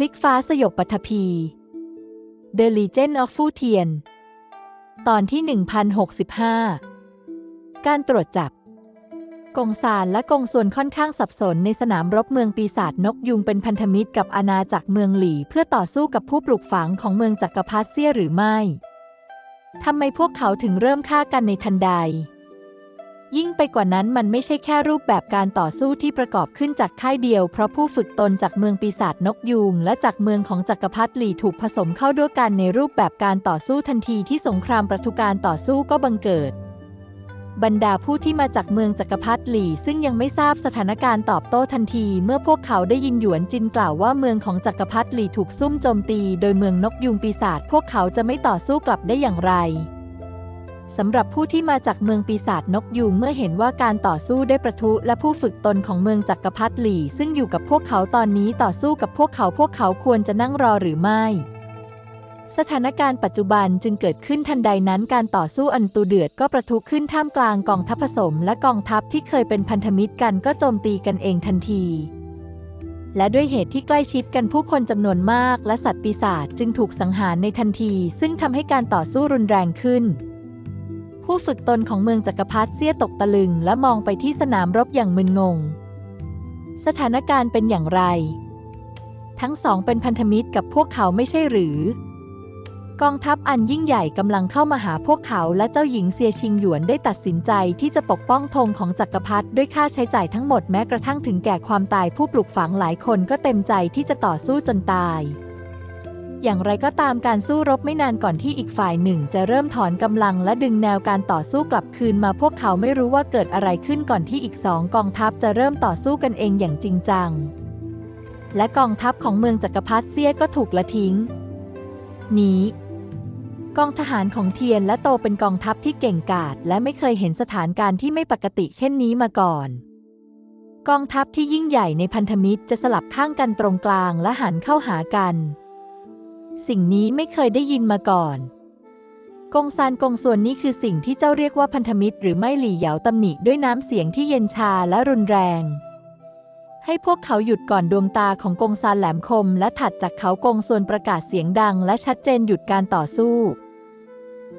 ลิกฟ้าสยบปัทภี The Legend of Fu Tian ตอนที่ 1065 การตรวจจับ กงซานและกงส่วนค่อนข้างสับสนในสนามรบเมืองปีศาจนกยุงเป็นพันธมิตรกับอาณาจักรเมืองหลี่ เพื่อต่อสู้กับผู้ปลูกฝังของเมืองจักรพรรดิเซี่ยหรือไม่ ทำไมพวกเขาถึงเริ่มฆ่ากันในทันใด ยิ่งไปกว่านั้นมันไม่ใช่แค่รูปแบบการต่อสู้ที่ประกอบขึ้นจากค่ายเดียว เพราะผู้ฝึกตนจากเมืองปีศาจนกยูงและจากเมืองของจักรพรรดิหลี่ถูกผสมเข้าด้วยกันในรูปแบบการต่อสู้ทันทีที่สงครามประทุการต่อสู้ก็บังเกิด บรรดาผู้ที่มาจากเมืองจักรพรรดิหลี่ซึ่งยังไม่ทราบสถานการณ์ตอบโต้ทันที เมื่อพวกเขาได้ยินหยวนจินกล่าวว่าเมืองของจักรพรรดิหลี่ถูกซุ่มโจมตี โดยเมืองนกยุงปีศาจพวกเขาจะไม่ต่อสู้กลับได้อย่างไร สำหรับผู้ที่มาจากเมืองปีศาจนกยูงเมื่อเห็นว่าการต่อสู้ได้ประทุและผู้ฝึกตนของเมืองจักรพรรดิหลี่ซึ่งอยู่กับพวกเขาตอนนี้ต่อสู้กับพวกเขาพวกเขาควรจะนั่งรอหรือไม่ สถานการณ์ปัจจุบันจึงเกิดขึ้นทันใดนั้นการต่อสู้อันตูเดือดก็ประทุขึ้นท่ามกลางกองทัพผสม และกองทัพที่เคยเป็นพันธมิตรกันก็โจมตีกันเองทันทีและด้วยเหตุที่ใกล้ชิดกันผู้คนจำนวนมาก และสัตว์ปีศาจจึงถูกสังหารในทันที ซึ่งทำให้การต่อสู้รุนแรงขึ้น ผู้ฝึกตนของเมืองจักรพรรดิเสี้ยตกตะลึง และมองไปที่สนามรบอย่างมึนงง สถานการณ์เป็นอย่างไร ทั้งสองเป็นพันธมิตรกับพวกเขาไม่ใช่หรือ กองทัพอันยิ่งใหญ่กำลังเข้ามาหาพวกเขาและเจ้าหญิงเซียชิงหยวนได้ตัดสินใจที่จะปกป้องธงของจักรพรรดิด้วยค่าใช้จ่ายทั้งหมดแม้กระทั่งถึงแก่ความตายผู้ปลุกฝังหลายคนก็เต็มใจที่จะต่อสู้จนตาย อย่างไรก็ตามการสู้รบไม่นานก่อนที่อีกฝ่ายหนึ่ง จะเริ่มถอนกำลังและดึงแนวการต่อสู้กลับคืนมาพวกเขาไม่รู้ว่าเกิดอะไรขึ้นก่อนที่อีกสองกองทัพจะเริ่มต่อสู้กันเองอย่างจริงจัง และกองทัพของเมืองจักรพรรดิเซียก็ถูกละทิ้งหนีกองทหารของเทียนและโตเป็นกองทัพที่เก่งกาจและไม่เคยเห็นสถานการณ์ที่ไม่ปกติเช่นนี้มาก่อน กองทัพที่ยิ่งใหญ่ในพันธมิตรจะสลับข้างกันตรงกลางและหันเข้าหากัน สิ่งนี้ไม่เคยได้ยินมาก่อน กงซานกงส่วนนี้คือสิ่งที่เจ้าเรียกว่าพันธมิตรหรือไม่หลี่เหยาตำหนิด้วยน้ำเสียงที่เย็นชาและรุนแรง ให้พวกเขาหยุดก่อนดวงตาของกงซานแหลมคม และถัดจากเขากงส่วนประกาศเสียงดัง และชัดเจนหยุดการต่อสู้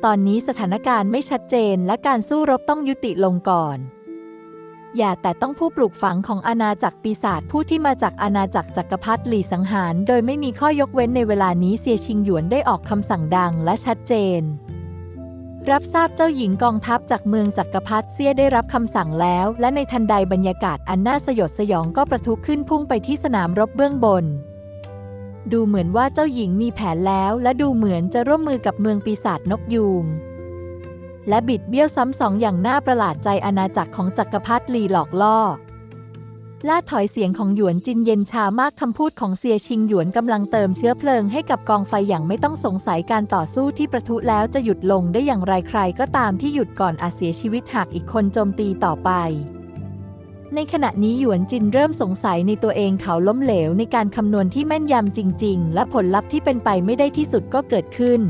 ตอนนี้สถานการณ์ไม่ชัดเจนและการสู้รบต้องยุติลงก่อน อย่าแต่ต้องผู้ปลูกฝังของอาณาจักรปีศาจผู้ที่มาจากอาณาจักรจักรพรรดิหลี่สังหาร โดยไม่มีข้อยกเว้นในเวลานี้เซียชิงหยวนได้ออกคำสั่งดังและชัดเจน รับทราบเจ้าหญิงกองทัพจากเมืองจักรพรรดิเซียได้รับคำสั่งแล้ว และในทันใดบรรยากาศอันน่าสยดสยองก็ประทุขึ้นพุ่งไปที่สนามรบเบื้องบนดูเหมือนว่าเจ้าหญิงมีแผนแล้ว และดูเหมือนจะร่วมมือกับเมืองปีศาจนกยูง และบิดเบี้ยวซ้ำสองอย่างน่าประหลาดใจอาณาจักรของจักรพรรดิหลีหลอกล่อล่าถอยเสียงของหยวนจินเย็นชามากคำพูดของเซียชิงหยวนกำลังเติมเชื้อเพลิงให้กับกองไฟอย่างไม่ต้องสงสัยการต่อสู้ที่ประทุแล้วจะหยุดลงได้อย่างไรใครก็ตามที่หยุดก่อนอาจเสียชีวิตหากอีกคนโจมตีต่อไป ในขณะนี้หยวนจินเริ่มสงสัยในตัวเองเขาล้มเหลวในการคำนวณที่แม่นยำจริง ๆ และผลลัพธ์ที่เป็นไปไม่ได้ที่สุดก็เกิดขึ้น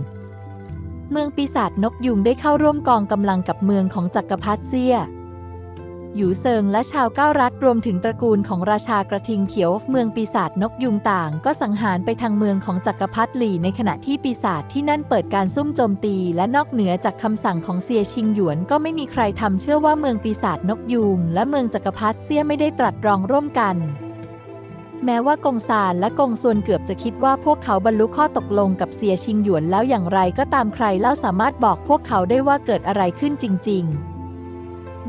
เมืองปีศาจนกยุงได้เข้าร่วมกองกำลังกับเมืองของจักรพรรดิเซียหยูเซิงและชาวก้ารัฐรวมถึงตระกูลของราชากระทิงเขียวเมืองปีศาจนกยุงต่าง ก็สังหารไปทางเมืองของจักรพรรดิหลี่ในขณะที่ปีศาจที่นั่นเปิดการซุ่มโจมตี และนอกเหนือจากคำสั่งของเซียชิงหยวนก็ไม่มีใครทำเชื่อว่าเมืองปีศาจนกยูงและเมืองจักรพรรดิเซียไม่ได้ตรัสรองร่วมกัน แม้ว่ากงซานและกงซวนเกือบจะคิดว่าพวกเขาบรรลุข้อตกลงกับเซียชิงหยวนแล้วอย่างไรก็ตามใครเล่าสามารถบอกพวกเขาได้ว่าเกิดอะไรขึ้นจริง ๆ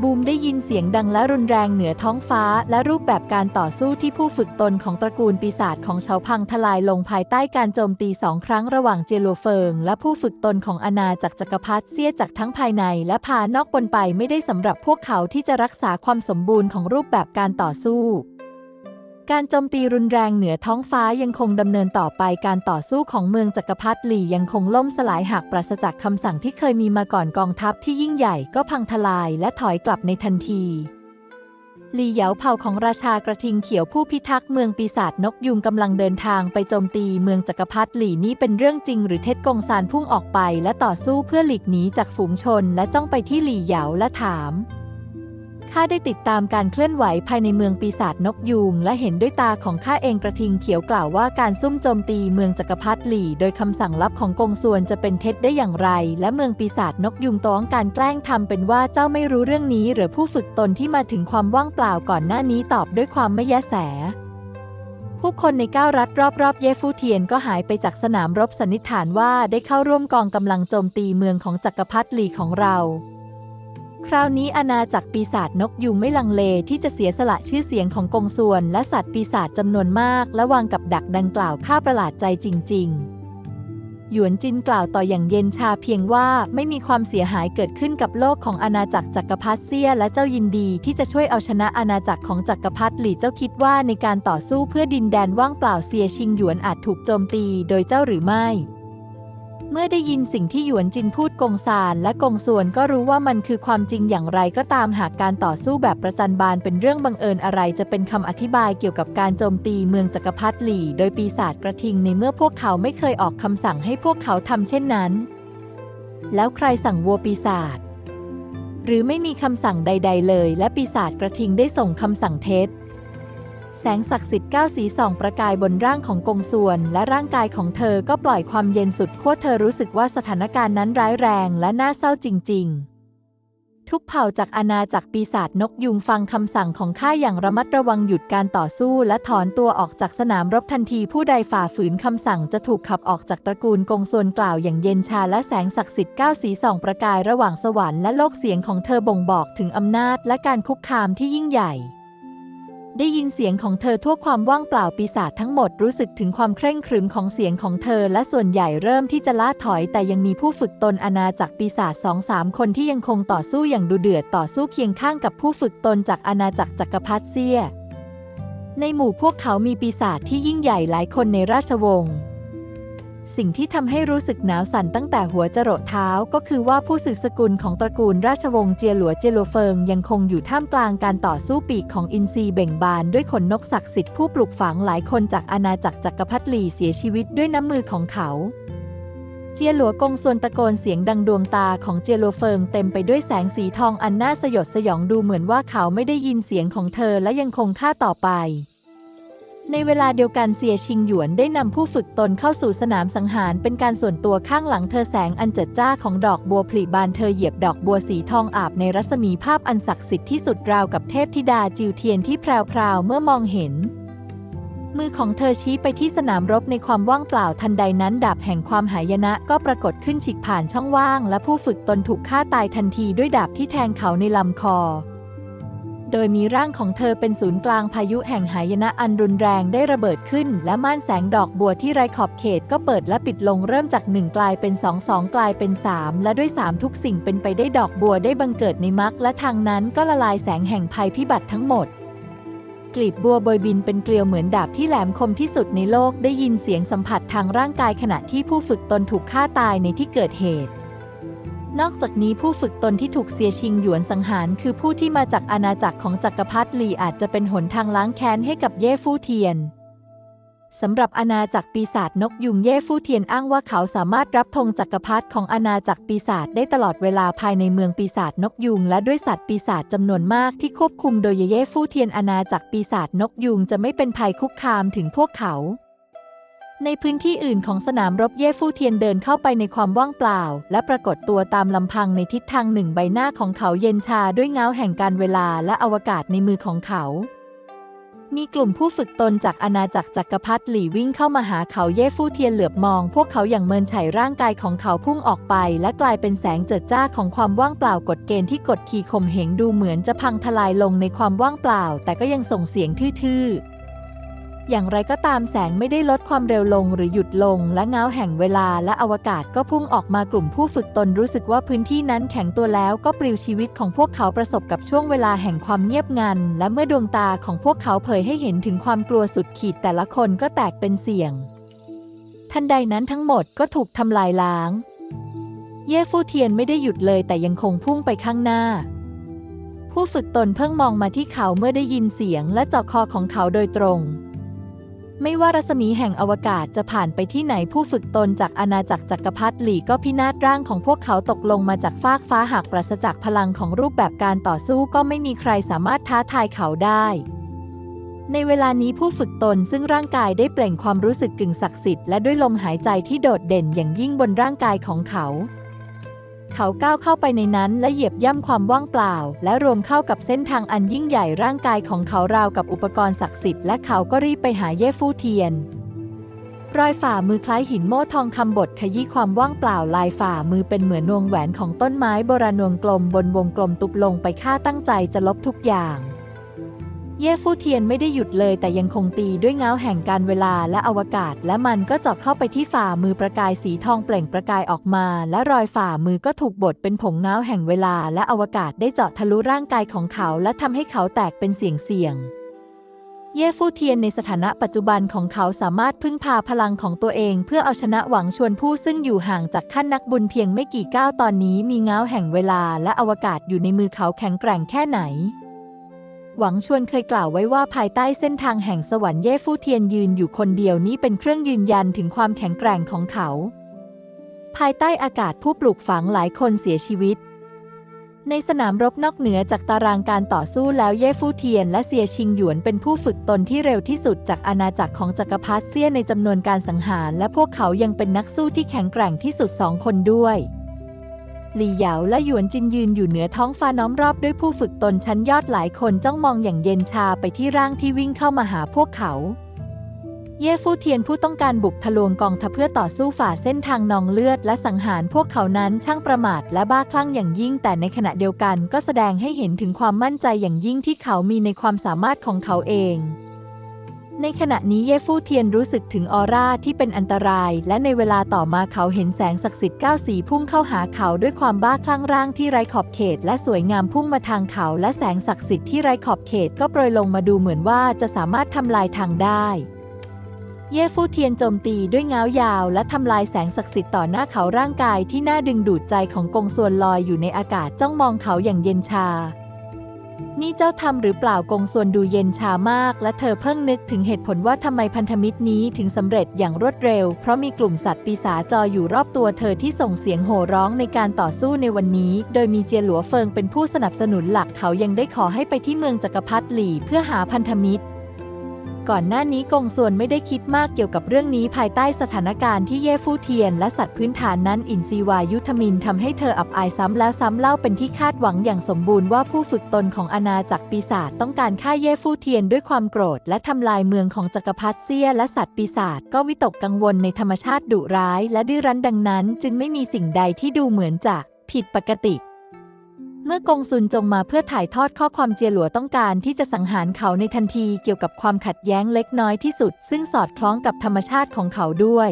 บูมได้ยินเสียงดังและรุนแรงเหนือท้องฟ้า และรูปแบบการต่อสู้ที่ผู้ฝึกตนของตระกูลปีศาจของชาวพังทลายลงภายใต้การโจมตีสองครั้งระหว่างเจโลเฟิง และผู้ฝึกตนของอาณาจักรจักรพรรดิเสียจากทั้งภายในและภายนอกบนไปไม่ได้สำหรับพวกเขาที่จะรักษาความสมบูรณ์ของรูปแบบการต่อสู้ การโจมตีรุนแรงเหนือท้องฟ้ายังคงดำเนินต่อไปการต่อสู้ของเมืองจักรพรรดิหลี่ยังคงล่มสลายหากปราศจากคำสั่งที่เคยมีมาก่อนกองทัพที่ยิ่งใหญ่ก็พังทลายและถอยกลับในทันทีหลี่เหยาเผ่าของราชากระทิงเขียวผู้พิทักษ์เมืองปีศาจนกยุงกำลังเดินทางไปโจมตีเมืองจักรพรรดิหลี่นี้เป็นเรื่องจริงหรือเท็จกงซานพุ่งออกไปและต่อสู้เพื่อหลีกหนีจากฝูงชนและจ้องไปที่หลี่เหยาและถาม ข้าได้ติดตามการเคลื่อนไหวภายในเมืองปีศาจนกยูงและเห็นด้วยตาของข้าเองกระทิงเขียวกล่าวว่าการซุ่มโจมตีเมืองจักรพรรดิหลี่ โดยคำสั่งลับของกงส่วนจะเป็นเท็จได้อย่างไร และเมืองปีศาจนกยูงต้องการแกล้งทำเป็นว่าเจ้าไม่รู้เรื่องนี้ หรือผู้ฝึกตนที่มาถึงความว่างเปล่าก่อนหน้านี้ตอบด้วยความไม่แยแสผู้คนในเก้ารัฐรอบๆ เยฟูเทียนก็หายไปจากสนามรบสันนิษฐานว่าได้เข้าร่วมกองกำลังโจมตีเมืองของจักรพรรดิหลี่ของเรา คราวนี้อาณาจักรปีศาจนกยูงไม่ลังเลที่จะเสียสละชื่อเสียงของกงส่วน และสัตว์ปีศาจจำนวนมาก และวางกับดักดังกล่าวค่าประหลาดใจจริง ๆ หยวนจินกล่าวต่ออย่างเย็นชาเพียงว่าไม่มีความเสียหายเกิดขึ้นกับโลกของอาณาจักรจักรพรรดิเซีย และเจ้ายินดีที่จะช่วยเอาชนะอาณาจักรของจักรพรรดิหลี่เจ้าคิดว่าในการต่อสู้เพื่อดินแดนว่างเปล่าเซียชิงหยวนอาจถูกโจมตีโดยเจ้าหรือไม่ เมื่อได้ยินสิ่งที่หยวนจินพูดกงซานและกงส่วนก็รู้ว่ามันคือความจริงอย่างไรก็ตามหากการต่อสู้แบบประจันบานเป็นเรื่องบังเอิญอะไรจะเป็นคำอธิบายเกี่ยวกับการโจมตีเมืองจักรพรรดิหลี่ โดยปีศาจกระทิงในเมื่อพวกเขาไม่เคยออกคำสั่งให้พวกเขาทำเช่นนั้น แล้วใครสั่งวัวปีศาจหรือไม่มีคำสั่งใด ๆ เลย และปีศาจกระทิงได้ส่งคำสั่งเท็จ แสงศักดิ์สิทธิ์ก้าวสีส่องประกายบนร่างของกงส่วน และร่างกายของเธอก็ปล่อยความเย็นสุดขั้วเธอรู้สึกว่าสถานการณ์นั้นร้ายแรงและน่าเศร้าจริง ๆ ทุกเผ่าจากอาณาจักรปีศาจนกยุงฟังคำสั่งของข้าอย่างระมัดระวังหยุดการต่อสู้และถอนตัวออกจากสนามรบทันทีผู้ใดฝ่าฝืนคำสั่งจะถูกขับออกจากตระกูลกงส่วนกล่าวอย่างเย็นชาและแสงศักดิ์สิทธิ์ก้าวสีส่องประกายระหว่างสวรรค์และโลกเสียงของเธอบ่งบอกถึงอำนาจและการคุกคามที่ยิ่งใหญ่ ได้ยินเสียงของเธอทั่วความว่างเปล่าปีศาจทั้งหมดรู้สึกถึงความเคร่งครึมของเสียงของเธอ และส่วนใหญ่เริ่มที่จะล่าถอย แต่ยังมีผู้ฝึกตนอาณาจักรปีศาจสองสามคนที่ยังคงต่อสู้อย่างดุเดือดต่อสู้เคียงข้างกับผู้ฝึกตนจากอาณาจักรจักรพรรดิเซีย ในหมู่พวกเขามีปีศาจที่ยิ่งใหญ่หลายคนในราชวงศ์ สิ่งที่ทำให้รู้สึกหนาวสั่นตั้งแต่หัวจรดเท้าก็คือว่าผู้สืบสกุลของตระกูลราชวงศ์เจียหลัวเจียหลัวเฟิงยังคงอยู่ท่ามกลางการต่อสู้ปีกของอินทรีเบ่งบานด้วยขนนกศักดิ์สิทธิ์ผู้ปลูกฝังหลายคนจากอาณาจักรจักรพรรดิหลี่เสียชีวิตด้วยน้ำมือของเขา เจียหลัวกงส่วนตะโกนเสียงดังดวงตาของเจียหลัวเฟิงเต็มไปด้วยแสงสีทองอันน่าสยดสยองดูเหมือนว่าเขาไม่ได้ยินเสียงของเธอและยังคงฆ่าต่อไป ในเวลาเดียวกันเสียชิงหยวนได้นำผู้ฝึกตนเข้าสู่สนามสังหารเป็นการส่วนตัวข้างหลังเธอแสงอันเจิดจ้าของดอกบัวผลิบานเธอเหยียบดอกบัวสีทองอาบในรัศมีภาพอันศักดิ์สิทธิ์ที่สุดราวกับเทพธิดาจิวเทียนที่แพรวๆเมื่อมองเห็น มือของเธอชี้ไปที่สนามรบในความว่างเปล่าทันใดนั้นดาบแห่งความหายนะก็ปรากฏขึ้นฉีกผ่านช่องว่าง และผู้ฝึกตนถูกฆ่าตายทันทีด้วยดาบที่แทงเขาในลำคอ โดยมีร่างของเธอเป็นศูนย์กลางพายุแห่งหายนะอันรุนแรงได้ระเบิดขึ้น และม่านแสงดอกบัวที่ไร้ขอบเขตก็เปิดและปิดลงเริ่มจากหนึ่งกลายเป็นสองสองกลายเป็นสามและด้วยสามทุกสิ่งเป็นไปได้ดอกบัวได้บังเกิดในมรรคและทางนั้นก็ละลายแสงแห่งภัยพิบัติทั้งหมดกลีบบัวโบยบินเป็นเกลียวเหมือนดาบที่แหลมคมที่สุดในโลกได้ยินเสียงสัมผัสทางร่างกายขณะที่ผู้ฝึกตนถูกฆ่าตายในที่เกิดเหตุ นอกจากนี้ผู้ฝึกตนที่ถูกเสียชิงหยวนสังหาร คือผู้ที่มาจากอาณาจักรของจักรพรรดิหลีอาจจะเป็นหนทางล้างแค้นให้กับเย่ฟู่เทียนสำหรับอาณาจักรปีศาจนกยุงเย่ฟู่เทียนอ้างว่าเขาสามารถรับธงจักรพรรดิของอาณาจักรปีศาจได้ตลอดเวลาภายในเมืองปีศาจนกยุง และด้วยสัตว์ปีศาจจำนวนมากที่ควบคุมโดยเย่ฟู่เทียนอาณาจักรปีศาจนกยุงจะไม่เป็นภัยคุกคามถึงพวกเขา ในพื้นที่อื่นของสนามรบเย่ฟู่เทียนเดินเข้าไปในความว่างเปล่า และปรากฏตัวตามลำพังในทิศทางหนึ่งใบหน้าของเขาเย็นชาด้วยเงาแห่งการเวลาและอวกาศในมือของเขา มีกลุ่มผู้ฝึกตนจากอาณาจักรจักรพรรดิหลี่วิ่งเข้ามาหาเขาเย่ฟู่เทียนเหลือบมอง พวกเขาอย่างเมินไฉร่างกายของเขาพุ่งออกไป และกลายเป็นแสงเจิดจ้าของความว่างเปล่ากฎเกณฑ์ที่กดขี่ข่มเหงดูเหมือนจะพังทลายลงในความว่างเปล่า แต่ก็ยังส่งเสียงทื่อๆ อย่างไรก็ตามแสงไม่ได้ลดความเร็วลงหรือหยุดลง และเงาแห่งเวลาและอวกาศก็พุ่งออกมากลุ่มผู้ฝึกตนรู้สึกว่าพื้นที่นั้นแข็งตัวแล้วก็ปลิวชีวิตของพวกเขาประสบกับช่วงเวลาแห่งความเงียบงัน และเมื่อดวงตาของพวกเขาเผยให้เห็นถึงความกลัวสุดขีดแต่ละคนก็แตกเป็นเสียง ทันใดนั้นทั้งหมดก็ถูกทำลายล้าง เย่ฟู่เทียนไม่ได้หยุดเลยแต่ยังคงพุ่งไปข้างหน้าผู้ฝึกตนเพิ่งมองมาที่เขาเมื่อได้ยินเสียงและเจาะคอของเขาโดยตรง ไม่ว่ารัศมีแห่งอวกาศจะผ่านไปที่ไหนผู้ฝึกตนจากอาณาจักรจักรพรรดิหลีก็พินาศร่างของพวกเขาตกลงมาจากฟากฟ้าหากปราศจากพลังของรูปแบบการต่อสู้ก็ไม่มีใครสามารถท้าทายเขาได้ ในเวลานี้ผู้ฝึกตนซึ่งร่างกายได้เปล่งความรู้สึกกึ่งศักดิ์สิทธิ์และด้วยลมหายใจที่โดดเด่นอย่างยิ่งบนร่างกายของเขา เขาก้าวเข้าไปในนั้นและเหยียบย่ำความว่างเปล่า และรวมเข้ากับเส้นทางอันยิ่งใหญ่ร่างกายของเขาราวกับอุปกรณ์ศักดิ์สิทธิ์และเขาก็รีบไปหาเย่ฟู่เทียนรอยฝ่ามือคล้ายหินโม่ทองคำบดขยี้ความว่างเปล่าลายฝ่ามือเป็นเหมือนวงแหวนของต้นไม้โบราณวงกลมบนวงกลมตุบลงไปฆ่าตั้งใจจะลบทุกอย่าง เย่ฟู่เทียนไม่ได้หยุดเลยแต่ยังคงตีด้วยเงาแห่งการเวลาและอวกาศ และมันก็เจาะเข้าไปที่ฝ่ามือประกายสีทองเปล่งประกายออกมา และรอยฝ่ามือก็ถูกบดเป็นผงเงาแห่งเวลาและอวกาศได้เจาะทะลุร่างกายของเขา และทำให้เขาแตกเป็นเสียงเสียงเย่ฟู่เทียนในสถานะปัจจุบันของเขาสามารถพึ่งพาพลังของตัวเอง เพื่อเอาชนะหวังชวนผู้ซึ่งอยู่ห่างจากขั้นนักบุญเพียงไม่กี่ก้าวตอนนี้มีเงาแห่งเวลาและอวกาศอยู่ในมือเขาแข็งแกร่งแค่ไหน หวังชวนเคยกล่าวไว้ว่าภายใต้เส้นทางแห่งสวรรค์เย่ฟู่เทียนยืนอยู่คนเดียวนี้เป็นเครื่องยืนยันถึงความแข็งแกร่งของเขา ภายใต้อากาศผู้ปลูกฝังหลายคนเสียชีวิต ในสนามรบนอกเหนือจากตารางการต่อสู้แล้วเย่ฟู่เทียนและเซียชิงหยวนเป็นผู้ฝึกตนที่เร็วที่สุดจากอาณาจักรของจักรพรรดิเซียในจำนวนการสังหาร และพวกเขายังเป็นนักสู้ที่แข็งแกร่งที่สุดสองคนด้วย หลี่เหยาและหยวนจินยืนอยู่เหนือท้องฟ้าน้อมรอบด้วยผู้ฝึกตนชั้นยอดหลายคนจ้องมองอย่างเย็นชาไปที่ร่างที่วิ่งเข้ามาหาพวกเขา เย่ฟู่เทียนผู้ต้องการบุกทะลวงกองทัพเพื่อต่อสู้ฝ่าเส้นทางนองเลือดและสังหารพวกเขานั้นช่างประมาทและบ้าคลั่งอย่างยิ่ง แต่ในขณะเดียวกันก็แสดงให้เห็นถึงความมั่นใจอย่างยิ่งที่เขามีในความสามารถของเขาเอง ในขณะนี้เย่ฟู่เทียนรู้สึกถึงออร่าที่เป็นอันตราย และในเวลาต่อมาเขาเห็นแสงศักดิ์สิทธิ์ก้าสีพุ่งเข้าหาเขาด้วยความบ้าคลั่งร่างที่ไร้ขอบเขต และสวยงามพุ่งมาทางเขา และแสงศักดิ์สิทธิ์ที่ไร้ขอบเขตก็โปรยลงมาดูเหมือนว่าจะสามารถทำลายทางได้ เย่ฟู่เทียนโจมตีด้วยเงายาว และทำลายแสงศักดิ์สิทธิ์ต่อหน้าเขาร่างกายที่น่าดึงดูดใจของกงส่วนลอยอยู่ในอากาศจ้องมองเขาอย่างเย็นชา นี่เจ้าทำหรือเปล่ากงส่วนดูเย็นชามาก และเธอเพิ่งนึกถึงเหตุผลว่าทำไมพันธมิตรนี้ถึงสำเร็จอย่างรวดเร็ว เพราะมีกลุ่มสัตว์ปีศาจจออยู่รอบตัวเธอที่ส่งเสียงโห่ร้องในการต่อสู้ในวันนี้ โดยมีเจียหลัวเฟิงเป็นผู้สนับสนุนหลักเขายังได้ขอให้ไปที่เมืองจักรพรรดิหลี่ เพื่อหาพันธมิตร ก่อนหน้านี้กงส่วนไม่ได้คิดมากเกี่ยวกับเรื่องนี้ภายใต้สถานการณ์ที่เย่ฟู่เทียน และสัตว์พื้นฐานนั้นอินซีวายุทธมินทำให้เธออับอายซ้ำแล้วซ้ำเล่าเป็นที่คาดหวังอย่างสมบูรณ์ว่าผู้ฝึกตนของอาณาจักรปีศาจต้องการฆ่าเย่ฟู่เทียนด้วยความโกรธ และทำลายเมืองของจักรพรรดิเซียและสัตว์ปีศาจก็วิตกกังวลในธรรมชาติดุร้าย และดื้อรั้นดังนั้น จึงไม่มีสิ่งใดที่ดูเหมือนจะผิดปกติ เมื่อกงซุนจงมาเพื่อถ่ายทอดข้อความเจียหลัวต้องการที่จะสังหารเขาในทันทีเกี่ยวกับความขัดแย้งเล็กน้อยที่สุด ซึ่งสอดคล้องกับธรรมชาติของเขาด้วย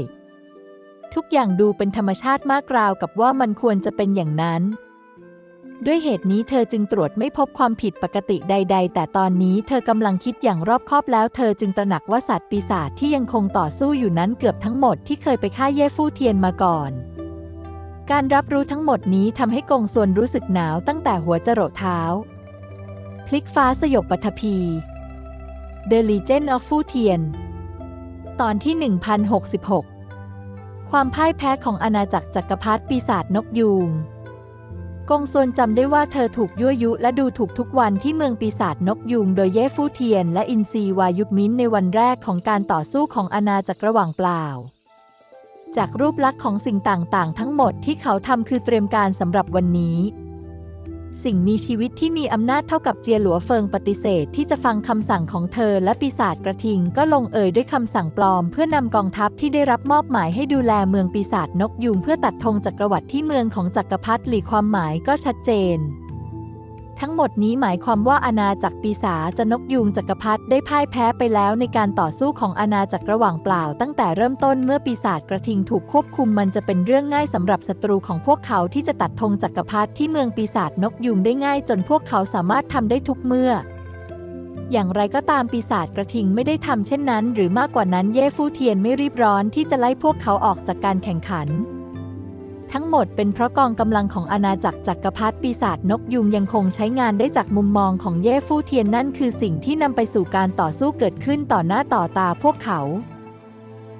ทุกอย่างดูเป็นธรรมชาติมากราวกับว่ามันควรจะเป็นอย่างนั้น ด้วยเหตุนี้เธอจึงตรวจไม่พบความผิดปกติใด ๆ แต่ตอนนี้เธอกำลังคิดอย่างรอบคอบแล้ว เธอจึงตระหนักว่าสัตว์ปีศาจที่ยังคงต่อสู้อยู่นั้นเกือบทั้งหมดที่เคยไปฆ่าเย่ฟู่เทียนมาก่อน การรับรู้ทั้งหมดนี้ทำให้กงส่วนรู้สึกหนาวตั้งแต่หัวจรดเท้า พลิกฟ้าสยบปัทภี The Legend of Fu Tian ตอนที่ 1066 ความพ่ายแพ้ของอาณาจักรจักรพรรดิปีศาจนกยูงกงซวนจำได้ว่าเธอถูกยั่วยุและดูถูกทุกวันที่เมืองปีศาจนกยูงโดยเย่ฟู่เทียนและอินซีวายุบมินในวันแรกของการต่อสู้ของอาณาจักรระหว่างเปล่า จากรูปลักษณ์ของสิ่งต่างๆ ทั้งหมดที่เขาทำคือเตรียมการสำหรับวันนี้ สิ่งมีชีวิตที่มีอำนาจเท่ากับเจียหลัวเฟิงปฏิเสธที่จะฟังคำสั่งของเธอและปีศาจกระทิงก็ลงเอยด้วยคำสั่งปลอม เพื่อนำกองทัพที่ได้รับมอบหมายให้ดูแลเมืองปีศาจนกยูงเพื่อตัดธงจักรวรรดิที่เมืองของจักรพรรดิหลีความหมายก็ชัดเจน ทั้งหมดนี้หมายความว่าอาณาจักรปีศาจนกยูงจักรพรรดิได้พ่ายแพ้ไปแล้วในการต่อสู้ของอาณาจักรระหว่างเปล่า ตั้งแต่เริ่มต้นเมื่อปีศาจกระทิงถูกควบคุมมันจะเป็นเรื่องง่ายสำหรับศัตรูของพวกเขาที่จะตัดธงจักรพรรดิที่เมืองปีศาจนกยูงได้ง่ายจนพวกเขาสามารถทำได้ทุกเมื่ออย่างไรก็ตามปีศาจกระทิงไม่ได้ทำเช่นนั้น หรือมากกว่านั้นเย่ฟู่เทียนไม่รีบร้อนที่จะไล่พวกเขาออกจากการแข่งขัน ทั้งหมดเป็นเพราะกองกำลังของอาณาจักรจักรพรรดิปีศาจนกยุงยังคงใช้งานได้จากมุมมองของเย่ฟู่เทียนนั่นคือสิ่งที่นำไปสู่การต่อสู้เกิดขึ้นต่อหน้าต่อตาพวกเขา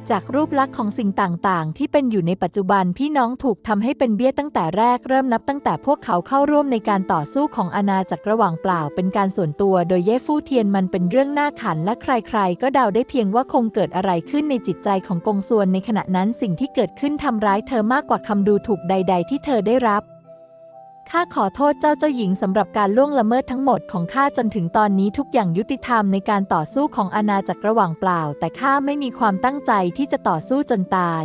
จากรูปลักษณ์ของสิ่งต่างๆ ที่เป็นอยู่ในปัจจุบันพี่น้องถูกทำให้เป็นเบี้ยตั้งแต่แรกเริ่มนับตั้งแต่พวกเขาเข้าร่วมในการต่อสู้ของอาณาจักรระหว่างเปล่า เป็นการส่วนตัวโดยเย่ฟู่เทียนมันเป็นเรื่องน่าขันและใครๆ ก็เดาได้เพียงว่าคงเกิดอะไรขึ้นในจิตใจของกงซวนในขณะนั้นสิ่งที่เกิดขึ้นทำร้ายเธอมากกว่าคำดูถูกใด ๆ ที่เธอได้รับ ข้าขอโทษเจ้าเจ้าหญิงสำหรับการล่วงละเมิดทั้งหมดของข้าจนถึงตอนนี้ทุกอย่างยุติธรรมในการต่อสู้ของอาณาจักรระหว่างเปล่า แต่ข้าไม่มีความตั้งใจที่จะต่อสู้จนตาย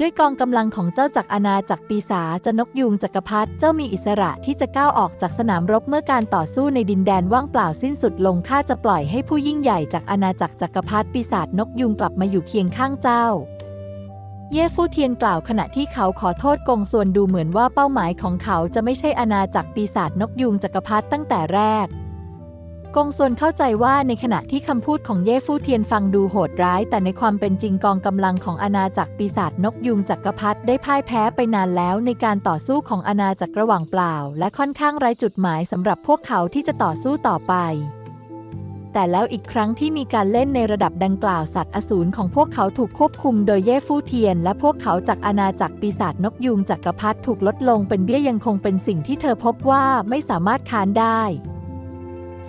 ด้วยกองกำลังของเจ้าจากอาณาจักรปีศาจนกยูงจักรพรรดิเจ้ามีอิสระที่จะก้าวออกจากสนามรบเมื่อการต่อสู้ในดินแดนว่างเปล่าสิ้นสุดลงข้าจะปล่อยให้ผู้ยิ่งใหญ่จากอาณาจักรจักรพรรดิปีศาจนกยูงกลับมาอยู่เคียงข้างเจ้า เย่ฟู่เทียนกล่าวขณะที่เขาขอโทษกงส่วนดูเหมือนว่าเป้าหมายของเขาจะไม่ใช่อาณาจักรปีศาจนกยูงจักรพรรดิตั้งแต่แรก กงส่วนเข้าใจว่าในขณะที่คำพูดของเย่ฟู่เทียนฟังดูโหดร้าย แต่ในความเป็นจริงกองกำลังของอาณาจักรปีศาจนกยูงจักรพรรดิได้พ่ายแพ้ไปนานแล้วในการต่อสู้ของอาณาจักรระหว่างเปล่า และค่อนข้างไร้จุดหมายสำหรับพวกเขาที่จะต่อสู้ต่อไป แต่แล้วอีกครั้งที่มีการเล่นในระดับดังกล่าวสัตว์อสูรของพวกเขาถูกควบคุมโดยเย่ฟู่เทียน และพวกเขาจากอาณาจักรปีศาจนกยูงจักกรพรรดิถูกลดลงเป็นเบี้ยยังคงเป็นสิ่งที่เธอพบว่าไม่สามารถค้านได้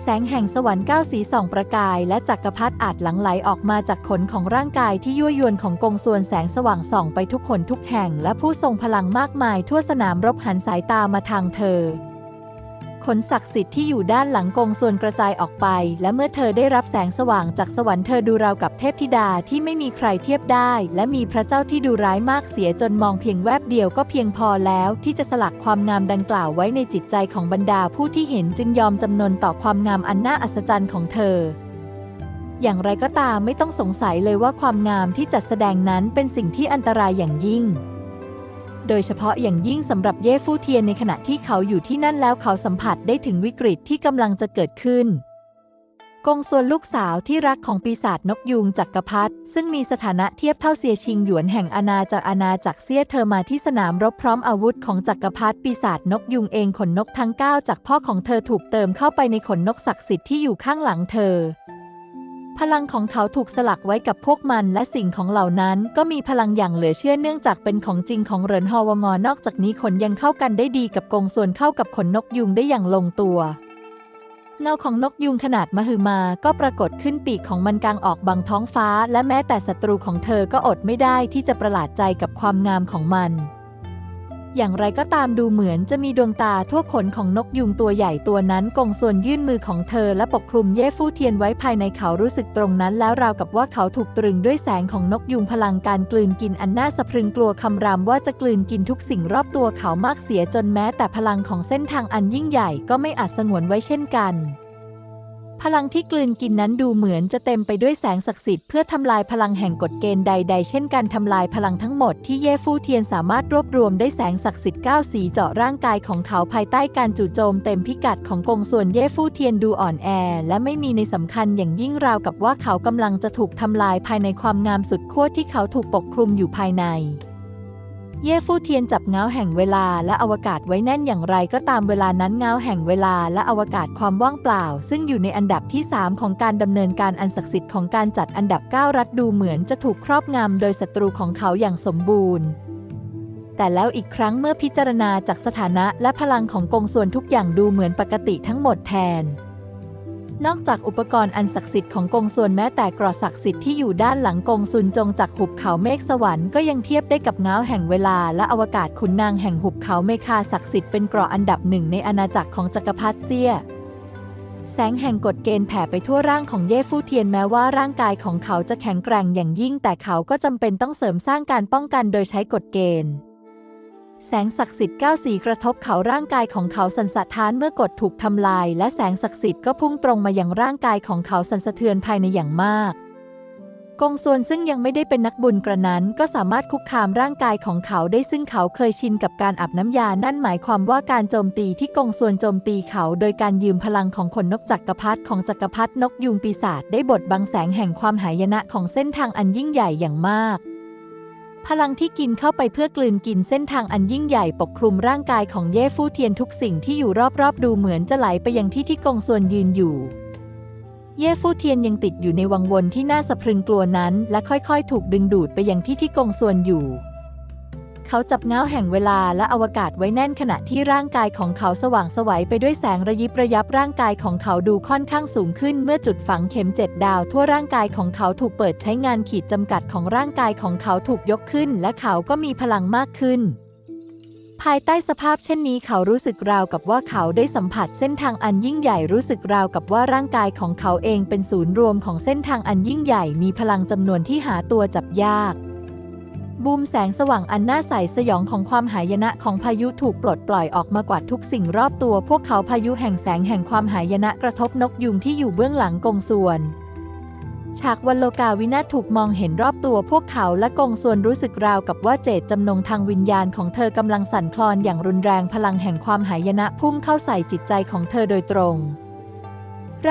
แสงแห่งสวรรค์เก้าสีส่องประกาย และจักรพรรดิอาจหลั่งไหลออกมาจากขนของร่างกายที่ยั่วยวนของกงส่วนแสงสว่างส่องไปทุกขนทุกแห่ง และผู้ทรงพลังมากมายทั่วสนามรบหันสายตามาทางเธอ ขนศักดิ์สิทธิ์ที่อยู่ด้านหลังกงส่วนกระจายออกไป และเมื่อเธอได้รับแสงสว่างจากสวรรค์เธอดูราวกับเทพธิดาที่ไม่มีใครเทียบได้ และมีพระเจ้าที่ดูร้ายมากเสียจนมองเพียงแวบเดียวก็เพียงพอแล้วที่จะสลักความงามดังกล่าวไว้ในจิตใจของบรรดาผู้ที่เห็นจึงยอมจำนนต่อความงามอันน่าอัศจรรย์ของเธออย่างไรก็ตามไม่ต้องสงสัยเลยว่าความงามที่จัดแสดงนั้นเป็นสิ่งที่อันตรายอย่างยิ่ง โดยเฉพาะอย่างยิ่งสำหรับเย่ฟู่เทียนในขณะที่เขาอยู่ที่นั่นแล้วเขาสัมผัสได้ถึงวิกฤตที่กำลังจะเกิดขึ้น กงส่วนลูกสาวที่รักของปีศาจนกยูงจักกรพรรดิซึ่งมีสถานะเทียบเท่าเซียชิงหยวนแห่งอาณาจักรอาณาจักรเซียเธอมาที่สนามรบพร้อมอาวุธของจักกรพรรดิปีศาจนกยูงเองขนนกทั้งเก้าจากพ่อของเธอถูกเติมเข้าไปในขนนกศักดิ์สิทธิ์ที่อยู่ข้างหลังเธอ พลังของเขาถูกสลักไว้กับพวกมันและสิ่งของเหล่านั้น ก็มีพลังอย่างเหลือเชื่อเนื่องจากเป็นของจริงของเหรินฮอวงอนอกจากนี้ขนยังเข้ากันได้ดีกับกงส่วนเข้ากับขนนกยุงได้อย่างลงตัวเงาของนกยุงขนาดมหึมาก็ปรากฏขึ้นปีกของมันกลางออกบังท้องฟ้า และแม้แต่ศัตรูของเธอก็อดไม่ได้ที่จะประหลาดใจกับความงามของมัน อย่างไรก็ตามดูเหมือนจะมีดวงตาทั่วขนของนกยุงตัวใหญ่ตัวนั้นกงส่วนยื่นมือของเธอและปกคลุมเย่ฟู่เทียนไว้ภายในเขารู้สึกตรงนั้นแล้วราวกับว่าเขาถูกตรึงด้วยแสงของนกยุงพลังการกลืนกินอันน่าสะพรึงกลัวคำรามว่าจะกลืนกินทุกสิ่งรอบตัวเขามากเสียจนแม้แต่พลังของเส้นทางอันยิ่งใหญ่ก็ไม่อาจสงวนไว้เช่นกัน พลังที่กลืนกินนั้นดูเหมือนจะเต็มไปด้วยแสงศักดิ์สิทธิ์เพื่อทำลายพลังแห่งกฎเกณฑ์ใด ๆ เช่นการทำลายพลังทั้งหมดที่เย่ฟู่เทียนสามารถรวบรวมได้แสงศักดิ์สิทธิ์ก้าสีเจาะร่างกายของเขาภายใต้การจู่โจมเต็มพิกัดของกงส่วนเย่ฟู่เทียนดูอ่อนแอ และไม่มีในสำคัญอย่างยิ่งราวกับว่าเขากำลังจะถูกทำลายภายในความงามสุดขั้วที่เขาถูกปกคลุมอยู่ภายใน เย่ฟู่เทียนจับเงาแห่งเวลาและอวกาศไว้แน่นอย่างไรก็ตามเวลานั้นเงาแห่งเวลาและอวกาศความว่างเปล่า ซึ่งอยู่ในอันดับที่ 3 ของการดำเนินการอันศักดิ์สิทธิ์ของการจัดอันดับ 9 รัฐดูเหมือนจะถูกครอบงำโดยศัตรูของเขาอย่างสมบูรณ์ แต่แล้วอีกครั้งเมื่อพิจารณาจากสถานะและพลังของกงส่วนทุกอย่างดูเหมือนปกติทั้งหมดแทน นอกจากอุปกรณ์อันศักดิ์สิทธิ์ของกงส่วนแม้แต่กรอศักดิ์สิทธิ์ที่อยู่ด้านหลังกงซุนจงจากหุบเขาเมฆสวรรค์ก็ยังเทียบได้กับเงาแห่งเวลาและอวกาศขุนนางแห่งหุบเขาเมคาศักดิ์สิทธิ์เป็นกรออันดับหนึ่งในอาณาจักรของจักรพรรดิเซียแสงแห่งกฎเกณฑ์แผ่ไปทั่วร่างของเย่ฟู่เทียนแม้ว่าร่างกายของเขาจะแข็งแกร่งอย่างยิ่งแต่เขาก็จำเป็นต้องเสริมสร้างการป้องกันโดยใช้กฎเกณฑ์ แสงศักดิ์สิทธิ์ก้าสีกระทบเขาร่างกายของเขาสั่นสะท้านเมื่อกฎถูกทำลาย และแสงศักดิ์สิทธิ์ก็พุ่งตรงมาอยังร่างกายของเขาสั่นสะเทือนภายในอย่างมาก กงส่วนซึ่งยังไม่ได้เป็นนักบุญกระนั้น ก็สามารถคุกคามร่างกายของเขาได้ซึ่งเขาเคยชินกับการอาบน้ำยา นั่นหมายความว่าการโจมตีที่กงส่วนโจมตีเขา โดยการยืมพลังของขนนกจักรพรรดิของจักรพรรดินกยูงปีศาจได้บดบังแสงแห่งความหายนะของเส้นทางอันยิ่งใหญ่อย่างมาก พลังที่กินเข้าไปเพื่อกลืนกินเส้นทางอันยิ่งใหญ่ปกคลุมร่างกายของเย่ฟู่เทียนทุกสิ่งที่อยู่รอบๆ ดูเหมือนจะไหลไปยังที่ที่กงส่วนยืนอยู่ เย่ฟู่เทียนยังติดอยู่ในวังวนที่น่าสะพรึงกลัวนั้น และค่อยๆ ถูกดึงดูดไปยังที่ที่กงส่วนอยู่ เขาจับเงาแห่งเวลาและอวกาศไว้แน่นขณะที่ร่างกายของเขาสว่างสวัยไปด้วยแสงระยิบระยับร่างกายของเขาดูค่อนข้างสูงขึ้น เมื่อจุดฝังเข็มเจ็ดดาว ทั่วร่างกายของเขาถูกเปิดใช้งานขีดจำกัดของร่างกายของเขาถูกยกขึ้น และเขาก็มีพลังมากขึ้น ภายใต้สภาพเช่นนี้เขารู้สึกราวกับว่าเขาได้สัมผัสเส้นทางอันยิ่งใหญ่รู้สึกราวกับว่าร่างกายของเขาเองเป็นศูนย์รวมของเส้นทางอันยิ่งใหญ่มีพลังจำนวนที่หาตัวจับยาก บูมแสงสว่างอันน่าใสสยองของความหายนะของพายุถูกปลดปล่อยออกมากวาดทุกสิ่งรอบตัว พวกเขาพายุแห่งแสงแห่งความหายนะกระทบนกยุงที่อยู่เบื้องหลังกงส่วนฉากวันโลกาวินาถูกมองเห็นรอบตัวพวกเขาและกงส่วนรู้สึกราวกับว่าเจตจำนงทางวิญญาณของเธอกำลังสั่นคลอนอย่างรุนแรงพลังแห่งความหายนะพุ่งเข้าใส่จิตใจของเธอโดยตรง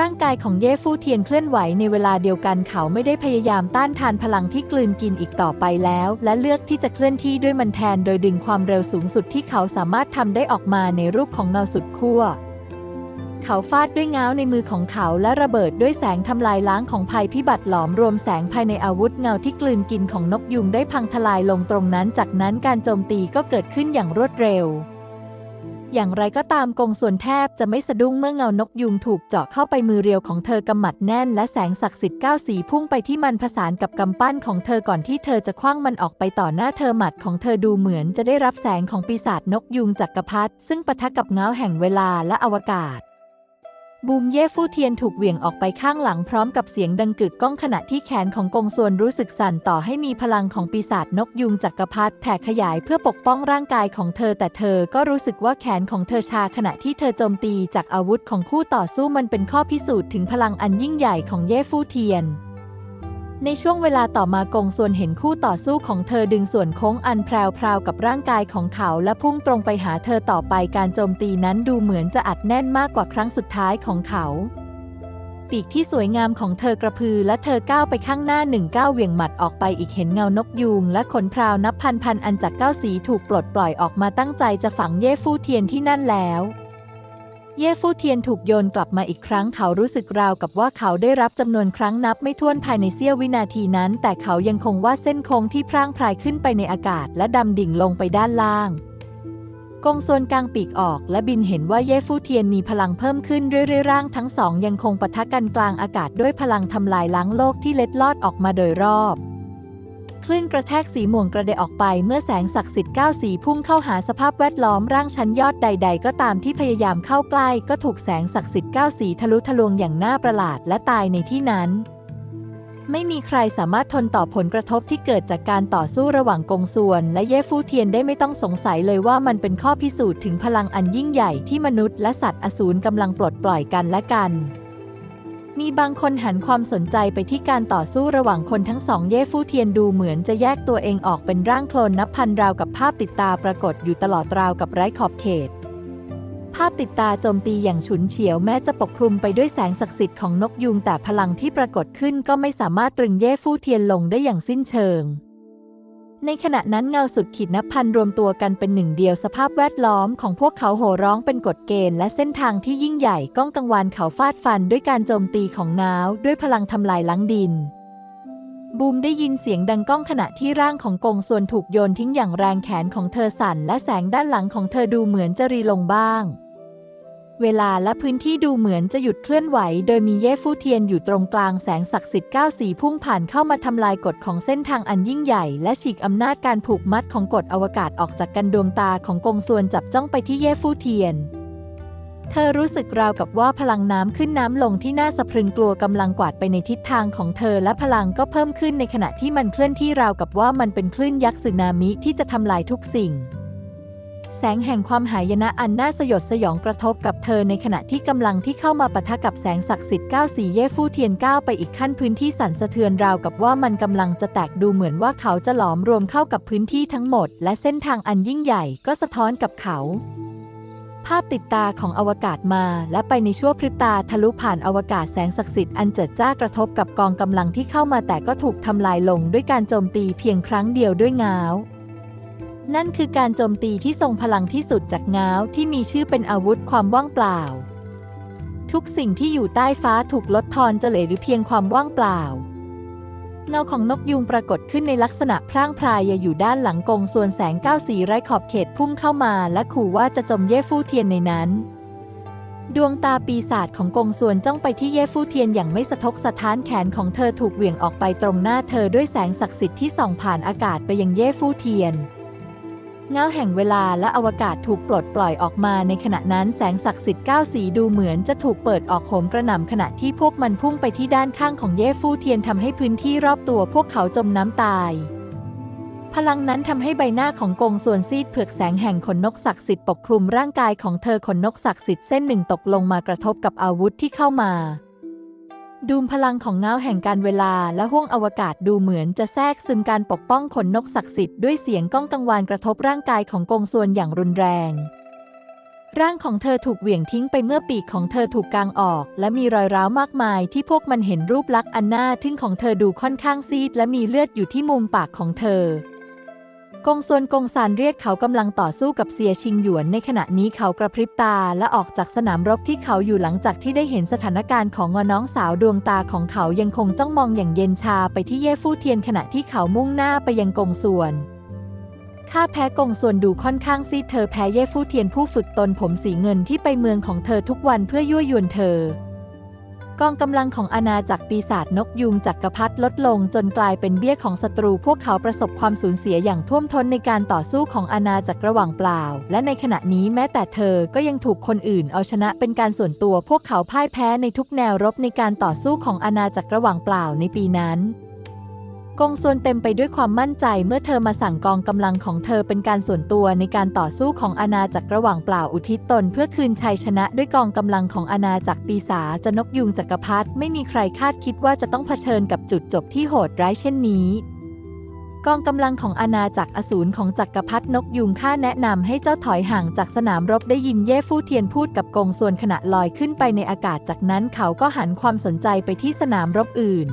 ร่างกายของเย่ฟู่เทียนเคลื่อนไหวในเวลาเดียวกันเขาไม่ได้พยายามต้านทานพลังที่กลืนกินอีกต่อไปแล้ว และเลือกที่จะเคลื่อนที่ด้วยมันแทนโดยดึงความเร็วสูงสุดที่เขาสามารถทำได้ออกมาในรูปของเงาสุดขั้วเขาฟาดด้วยเงาในมือของเขาและระเบิดด้วยแสงทำลายล้างของภัยพิบัติหลอมรวมแสงภายในอาวุธเงาที่กลืนกินของนกยุงได้พังทลายลงตรงนั้น จากนั้นการโจมตีก็เกิดขึ้นอย่างรวดเร็ว อย่างไรก็ตามกงส่วนแทบจะไม่สะดุ้งเมื่อเงานกยุงถูกเจาะเข้าไปมือเรียวของเธอกำหมัดแน่น และแสงศักดิ์สิทธิ์ก้าสีพุ่งไปที่มันผสานกับกำปั้นของเธอก่อนที่เธอจะคว้างมันออกไปต่อหน้าเธอหมัดของเธอดูเหมือนจะได้รับแสงของปีศาจนกยุงจักกรพรรดิซึ่งปะทะกับเงาแห่งเวลาและอวกาศ บูมเย่ฟู่เทียนถูกเหวี่ยงออกไปข้างหลังพร้อมกับเสียงดังกึกก้องขณะที่แขนของกงส่วนรู้สึกสั่นต่อให้มีพลังของปีศาจนกยุงจักรพรรดิแผ่ขยายเพื่อปกป้องร่างกายของเธอ แต่เธอก็รู้สึกว่าแขนของเธอชาขณะที่เธอโจมตีจากอาวุธของคู่ต่อสู้มันเป็นข้อพิสูจน์ถึงพลังอันยิ่งใหญ่ของเย่ฟู่เทียน ในช่วงเวลาต่อมากงส่วนเห็นคู่ต่อสู้ของเธอดึงส่วนโค้งอันแพรวๆกับร่างกายของเขาและพุ่งตรงไปหาเธอต่อไปการโจมตีนั้นดูเหมือนจะอัดแน่นมากกว่าครั้งสุดท้ายของเขา ปีกที่สวยงามของเธอกระพือและเธอก้าวไปข้างหน้าหนึ่งก้าวเหวี่ยงหมัดออกไปอีกเห็นเงานกยูงและขนพราวนับพันพันอันจากก้าวสีถูกปลดปล่อยออกมาตั้งใจจะฝังเย่ฟู่เทียนที่นั่นแล้ว เย่ฟู่เทียนถูกโยนกลับมาอีกครั้งเขารู้สึกราวกับว่าเขาได้รับจำนวนครั้งนับไม่ถ้วนภายในเสี้ยววินาทีนั้น แต่เขายังคงว่าเส้นโค้งที่พร่างพรายขึ้นไปในอากาศ และดำดิ่งลงไปด้านล่างกงส่วนกลางปีกออก และบินเห็นว่าเย่ฟู่เทียนมีพลังเพิ่มขึ้นเรื่อยๆร่างทั้งสองยังคงปะทะกันกลางอากาศด้วยพลังทำลายล้างโลกที่เล็ดลอดออกมาโดยรอบ คลื่นกระแทกสีม่วงกระเดออกไปเมื่อแสงศักดิ์สิทธิ์ก้าสีพุ่งเข้าหาสภาพแวดล้อมร่างชั้นยอดใด ๆ ก็ตามที่พยายามเข้าใกล้ก็ถูกแสงศักดิ์สิทธิ์ก้าสีทะลุทะลวงอย่างน่าประหลาดและตายในที่นั้น ไม่มีใครสามารถทนต่อผลกระทบที่เกิดจากการต่อสู้ระหว่างกงส่วน และเย่ฟู่เทียนได้ไม่ต้องสงสัยเลยว่ามันเป็นข้อพิสูจน์ถึงพลังอันยิ่งใหญ่ที่มนุษย์และสัตว์อสูรกำลังปลดปล่อยกันและกัน มีบางคนหันความสนใจไปที่การต่อสู้ระหว่างคนทั้งสองเย่ฟู่เทียนดูเหมือนจะแยกตัวเองออกเป็นร่างโคลนนับพันราวกับภาพติดตาปรากฏอยู่ตลอดราวกับไร้ขอบเขต ภาพติดตาโจมตีอย่างฉุนเฉียวแม้จะปกคลุมไปด้วยแสงศักดิ์สิทธิ์ของนกยูงแต่พลังที่ปรากฏขึ้นก็ไม่สามารถตรึงเย่ฟู่เทียนลงได้อย่างสิ้นเชิง ในขณะนั้นเงาสุดขีดนับพันรวมตัวกันเป็นหนึ่งเดียวสภาพแวดล้อมของพวกเขาโห่ร้องเป็นกฎเกณฑ์และเส้นทางที่ยิ่งใหญ่ก้องกังวานเขาฟาดฟันด้วยการโจมตีของง้าวด้วยพลังทำลายล้างดิน บูมได้ยินเสียงดังก้องขณะที่ร่างของกงส่วนถูกโยนทิ้งอย่างแรงแขนของเธอสั่นและแสงด้านหลังของเธอดูเหมือนจะรีลงบ้าง เวลาและพื้นที่ดูเหมือนจะหยุดเคลื่อนไหว โดยมีเย่ฟู่เทียนอยู่ตรงกลางแสงศักดิ์สิทธิ์เก้าสีพุ่งผ่านเข้ามาทำลายกฎของเส้นทางอันยิ่งใหญ่ และฉีกอำนาจการผูกมัดของกฎอวกาศออกจากกันดวงตาของกงส่วนจับจ้องไปที่เย่ฟู่เทียน เธอรู้สึกราวกับว่าพลังน้ำขึ้นน้ำลงที่น่าสะพรึงกลัวกำลังกวาดไปในทิศทางของเธอและพลังก็เพิ่มขึ้นในขณะที่มันเคลื่อนที่ราวกับว่ามันเป็นคลื่นยักษ์สึนามิที่จะทำลายทุกสิ่ง แสงแห่งความหายนะอันน่าสยดสยองกระทบกับเธอในขณะที่กำลังที่เข้ามาปะทะกับแสงศักดิ์สิทธิ์ก้าวสีเย่ฟู่เทียนก้าวไปอีกขั้นพื้นที่สั่นสะเทือนราวกับว่ามันกำลังจะแตกดูเหมือนว่าเขาจะหลอมรวมเข้ากับพื้นที่ทั้งหมด และเส้นทางอันยิ่งใหญ่ก็สะท้อนกับเขา ภาพติดตาของอวกาศมา และไปในชั่วพริบตาทะลุผ่านอวกาศแสงศักดิ์สิทธิ์อันเจิดจ้ากระทบกับกองกำลังที่เข้ามาแต่ก็ถูกทำลายลงด้วยการโจมตีเพียงครั้งเดียวด้วยง้าว นั่นคือการโจมตีที่ทรงพลังที่สุดจากง้าวที่มีชื่อเป็นอาวุธความว่างเปล่า ทุกสิ่งที่อยู่ใต้ฟ้าถูกลดทอนจะเหลือหรือเพียงความว่างเปล่า เงาของนกยูงปรากฏขึ้นในลักษณะพร่างพรายอยู่ด้านหลังกงส่วนแสงก้าสีไร้ขอบเขตพุ่งเข้ามาและขู่ว่าจะจมเย่ฟู่เทียนในนั้น ดวงตาปีศาจของกงส่วนจ้องไปที่เย่ฟู่เทียนอย่างไม่สะทกสะท้านแขนของเธอถูกเหวี่ยงออกไปตรงหน้าเธอด้วยแสงศักดิ์สิทธิ์ที่ส่องผ่านอากาศไปยังเย่ฟู่เทียน เงาแห่งเวลาและอวกาศถูกปลดปล่อยออกมาในขณะนั้นแสงศักดิ์สิทธิ์ก้าสีดูเหมือนจะถูกเปิดออกโหมกระหน่ำขณะที่พวกมันพุ่งไปที่ด้านข้างของเย่ฟู่เทียนทำให้พื้นที่รอบตัวพวกเขาจมน้ำตาย พลังนั้นทำให้ใบหน้าของกงส่วนซีดเผือกแสงแห่งขนนกศักดิ์สิทธิ์ปกคลุมร่างกายของเธอขนนกศักดิ์สิทธิ์เส้นหนึ่งตกลงมากระทบกับอาวุธที่เข้ามา ดูมพลังของเงาแห่งการเวลาและห้วงอวกาศดูเหมือนจะแทรกซึมการปกป้องขนนกศักดิ์สิทธิ์ด้วยเสียงก้องกังวานกระทบร่างกายของกงส่วนอย่างรุนแรง ร่างของเธอถูกเหวี่ยงทิ้งไปเมื่อปีกของเธอถูกกางออก และมีรอยร้าวมากมายที่พวกมันเห็นรูปลักษณ์อันน่าทึ่งของเธอดูค่อนข้างซีดและมีเลือดอยู่ที่มุมปากของเธอ กงซวนกงซานเรียกเขากำลังต่อสู้กับเซียชิงหยวน ในขณะนี้เขากระพริบตาและออกจากสนามรบที่เขาอยู่หลังจากที่ได้เห็นสถานการณ์ของงอน้องสาวดวงตาของเขายังคงจ้องมองอย่างเย็นชาไปที่เย่ฟู่เทียนขณะที่เขามุ่งหน้าไปยังกงส่วนข้าแพ้กงส่วนดูค่อนข้างซีเธอแพ้เย่ฟู่เทียนผู้ฝึกตนผมสีเงินที่ไปเมืองของเธอทุกวันเพื่อยั่วยวนเธอ กองกำลังของอาณาจักรปีศาจนกยุงจักรพรรดิลดลงจนกลายเป็นเบี้ยของศัตรู พวกเขาประสบความสูญเสียอย่างท่วมท้นในการต่อสู้ของอาณาจักรระหว่างเปล่า และในขณะนี้แม้แต่เธอก็ยังถูกคนอื่นเอาชนะเป็นการส่วนตัว พวกเขาพ่ายแพ้ในทุกแนวรบในการต่อสู้ของอาณาจักรระหว่างเปล่าในปีนั้น กงซวนเต็มไปด้วยความมั่นใจเมื่อเธอมาสั่งกองกำลังของเธอเป็นการส่วนตัวในการต่อสู้ของอาณาจักรระหว่างเปล่าอุทิศตน เพื่อคืนชัยชนะด้วยกองกำลังของอาณาจักรปีศาจนกยุงจักรพรรดิไม่มีใครคาดคิดว่าจะต้องเผชิญกับจุดจบที่โหดร้ายเช่นนี้กองกำลังของอาณาจักรอสูรของจักรพรรดินกยุงข้าแนะนำให้เจ้าถอยห่างจากสนามรบได้ยินเย่ฟู่เทียนพูดกับกงส่วนขณะลอยขึ้นไปในอากาศจากนั้นเขาก็หันความสนใจไปที่สนามรบอื่น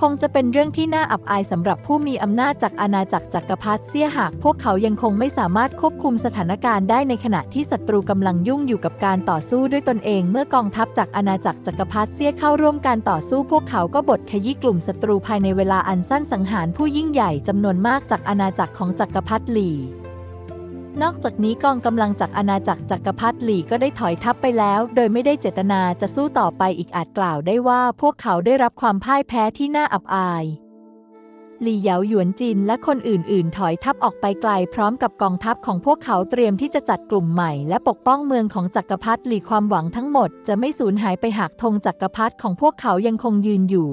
คงจะเป็นเรื่องที่น่าอับอายสำหรับผู้มีอำนาจจากอาณาจักรจักรพรรดิเสียหาก พวกเขายังคงไม่สามารถควบคุมสถานการณ์ได้ในขณะที่ศัตรูกำลังยุ่งอยู่กับการต่อสู้ด้วยตนเอง เมื่อกองทัพจากอาณาจักรจักรพรรดิเสียเข้าร่วมการต่อสู้ พวกเขาก็บดขยี้กลุ่มศัตรูภายในเวลาอันสั้นสังหารผู้ยิ่งใหญ่จำนวนมากจากอาณาจักรของจักรพรรดิหลี่ นอกจากนี้กองกำลังจากอาณาจักรจักรพรรดิหลี่ก็ได้ถอยทัพไปแล้ว โดยไม่ได้เจตนาจะสู้ต่อไปอีกอาจกล่าวได้ว่าพวกเขาได้รับความพ่ายแพ้ที่น่าอับอายหลี่เหยาหยวนจินและคนอื่น ๆ ถอยทัพออกไปไกลพร้อมกับกองทัพของพวกเขาเตรียมที่จะจัดกลุ่มใหม่ และปกป้องเมืองของจักรพรรดิหลี่ความหวังทั้งหมด จะไม่สูญหายไปหากธงจักรพรรดิของพวกเขายังคงยืนอยู่